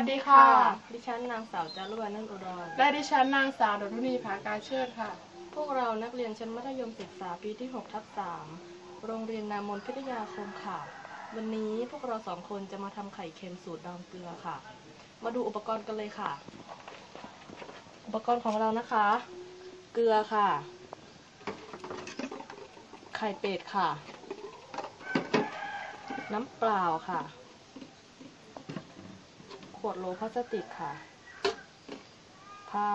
สดีค่ะ ดิฉันนางสาวจารุวรรณนันอดร และดิฉันนางสาวดนุนีภากาเชิดค่ะ พวกเรานักเรียนชั้นมัธยมศึกษาปีที่6ทับ3โรงเรียนนามนพิทยาคมค่ะ วันนี้พวกเราสองคนจะมาทำไข่เค็มสูตรดองเกลือค่ะ มาดูอุปกรณ์กันเลยค่ะ อุปกรณ์ของเรานะคะ เกลือค่ะ ไข่เป็ดค่ะ น้ำเปล่าค่ะ ขวดโหลพลาสติกค่ะ ผ้า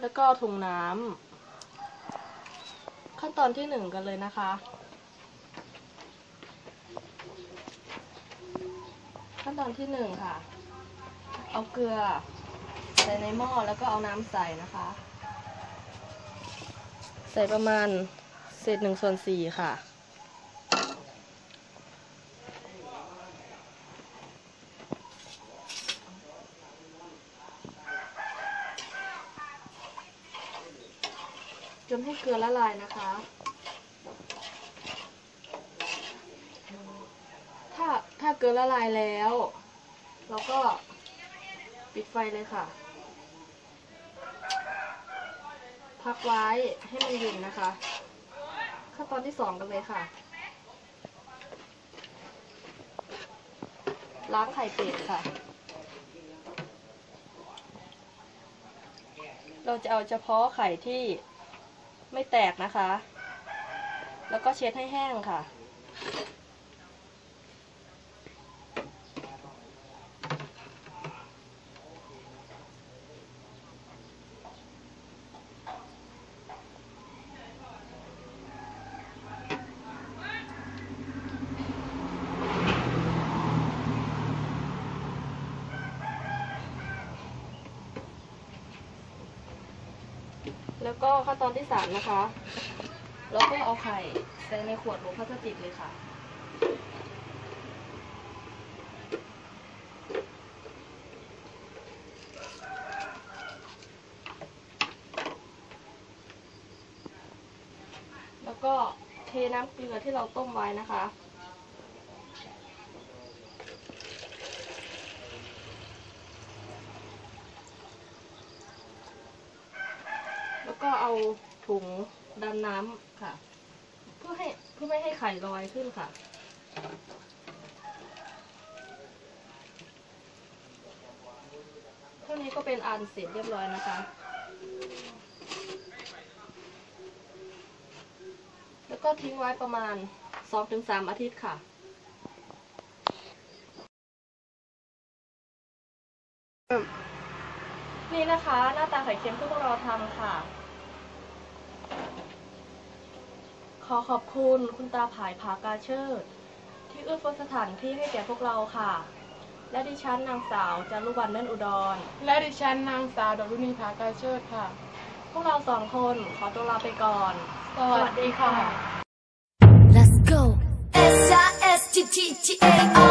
แล้วก็ถุงน้ำ ขั้นตอนที่หนึ่งกันเลยนะคะ ขั้นตอนที่หนึ่งค่ะ เอาเกลือใส่ในหม้อแล้วก็เอาน้ำใส่นะคะ ใส่ประมาณเศษหนึ่งส่วนสี่ค่ะ จนให้เกลือละลายนะคะ ถ้าถ้าเกลือละลายแล้วเราก็ปิดไฟเลยค่ะ พักไว้ให้มันเย็นนะคะ ขั้นตอนที่สองกันเลยค่ะ ล้างไข่เป็ดค่ะ เราจะเอาเฉพาะไข่ที่ ไม่แตกนะคะ แล้วก็เช็ดให้แห้งค่ะ แล้วก็ขั้นตอนที่สามนะคะ เราก็เอาไข่ใส่ในขวดโหลพลาสติกเลยค่ะ แล้วก็เทน้ำเกลือที่เราต้มไว้นะคะ แล้ว ก็เอาถุงดำน้ำค่ะ เพื่อให้เพื่อไม่ให้ไข่ลอยขึ้นค่ะ เท่านี้ก็เป็นอันเสร็จเรียบร้อยนะคะ แล้วก็ทิ้งไว้ประมาณ 2-3 อาทิตย์ค่ะนี่นะคะ หน้าตาไข่เค็มที่พวกเราทำค่ะ ขอขอบคุณคุณตาผายผากาเชิด ที่เอื้อเฟื้อสถานที่ให้แก่พวกเราค่ะ และดิฉันนางสาวจารุวรรณเน่นอุดร และดิฉันนางสาวดนุนีภากาเชิดค่ะ พวกเราสองคนขอตัวลาไปก่อน สวัสดีค่ะ Let's go. S I S T T T A R.